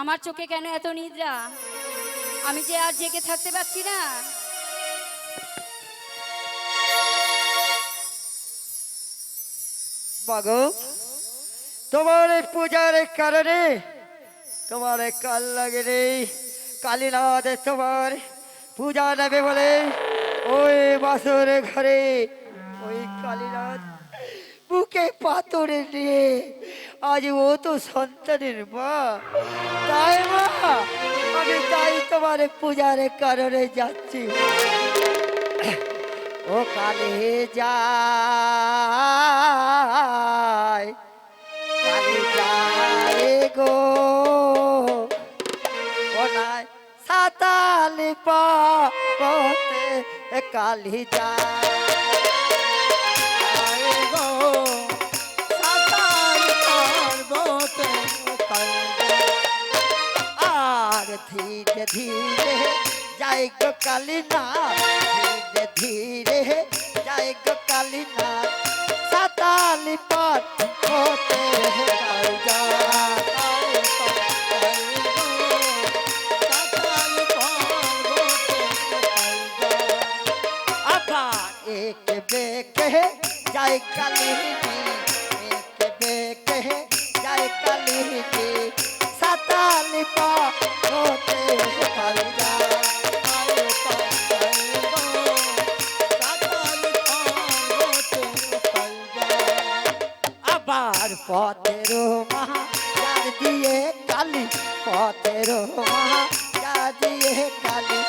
আমার চোখে কেন এত নিদ্রা? আমি যে আর জেগে থাকতে পারছি না। তোমার এই পূজার কারণে তোমার কাল লাগে রে। কালীনাথ তোমার পূজা নেবে বলে ওই বাসর ঘরে ওই কালীনাথ বুকে পাথরে নিয়ে আজ ও তো সন্তানের মা। তাই মা, আমি তাই তোমার পূজার কারণে যাচ্ছি। ও কালে যায় গো। সাতালি পথে কালি যায়। ধীরে ধীরে যাই গো কালী না ধীরে ধীরে যাই গো কালী না সাতালি পথ পথের যার কালি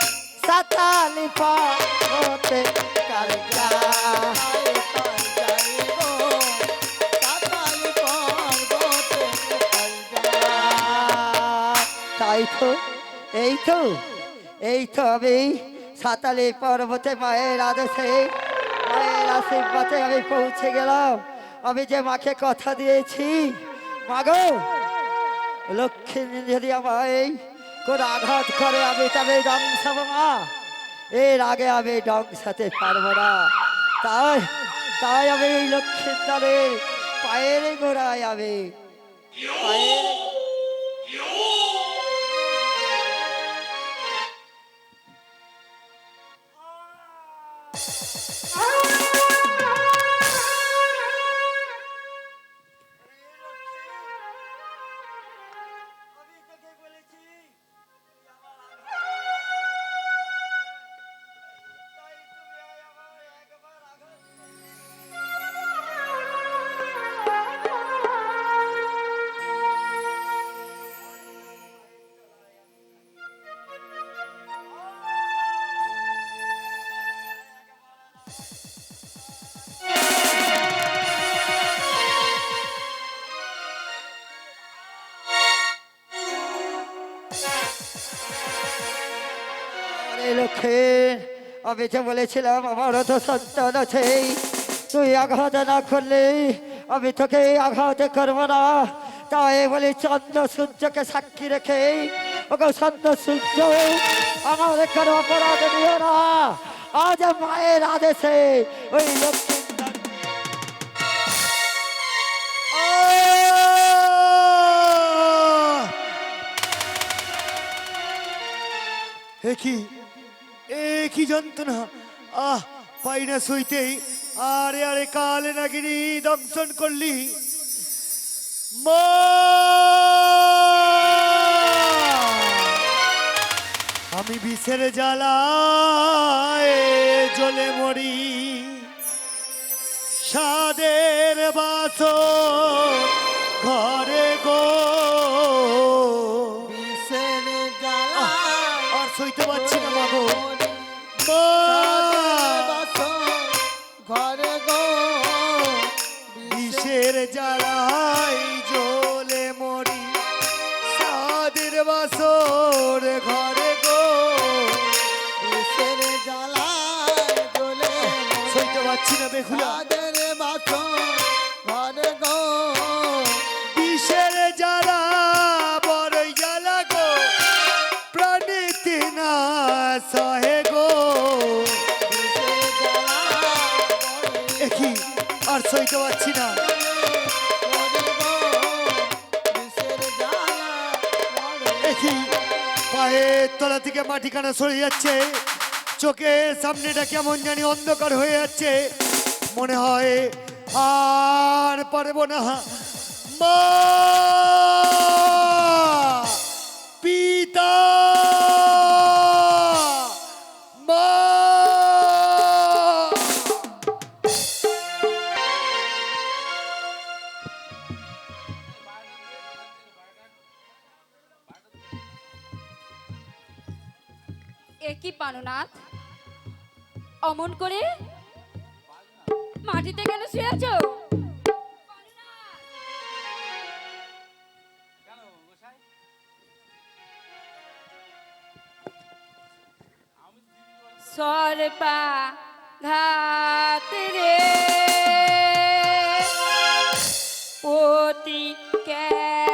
সাতালি পথে তাই তো, এই তো এই তো আমি সাতালি পর্বতে মায়ের আদেশে, মায়ের আশীর্বাদে আমি পৌঁছে গেলাম। আমি যে মাকে কথা দিয়েছি মাগো লক্ষ্মী যদি আমায় কোন আঘাত করে, আমি তবে ধ্বংসাব মা। এর আগে আমি ধ্বংসাতে পারব না। তাই তাই আমি এই লক্ষ্মীন্দরের পায়ের গোড়ায় আমি পায়ের আরে আমি যে বলেছিলাম আমারও তো সন্তান আছে তুই আঘাত না করলে, আমি তোকে আঘাত করব না। তাই বলি, চন্দ্র সূর্যকে সাক্ষী রেখে ওকে চন্দ্র সূর্য, আমার কোনো অপরাধ নিও না। আজ মায়ের আদেশে ওই লক্ষ্মী কি? কি যন্ত্রণা? আহ পাই না সইতেই। আরে আরে, কালে নাগিনি দংশন করলি। আমি বিষের জ্বালায় জ্বলে মরি। সাদের বাস ঘরে ঘরে গো। বিষের জ্বালাই জলে মরি। সাদের বাসর ঘরে গো। বিষের জ্বালাই জলে সইতে পারছি না বেহুলা। সাদের বাসন আর সইতে পারছি না। দেখি পায়ের তলা থেকে মাটি কানা সরে যাচ্ছে। চোখের সামনেটা কেমন জানি অন্ধকার হয়ে যাচ্ছে। মনে হয় আর পারব না। মা! এ কি পানুনাথ অমন করে মাটিতে কেন শুয়ে আছো? সরপা রে। পতি কেন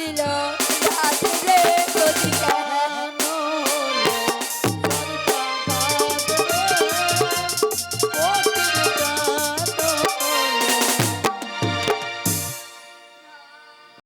Dylan.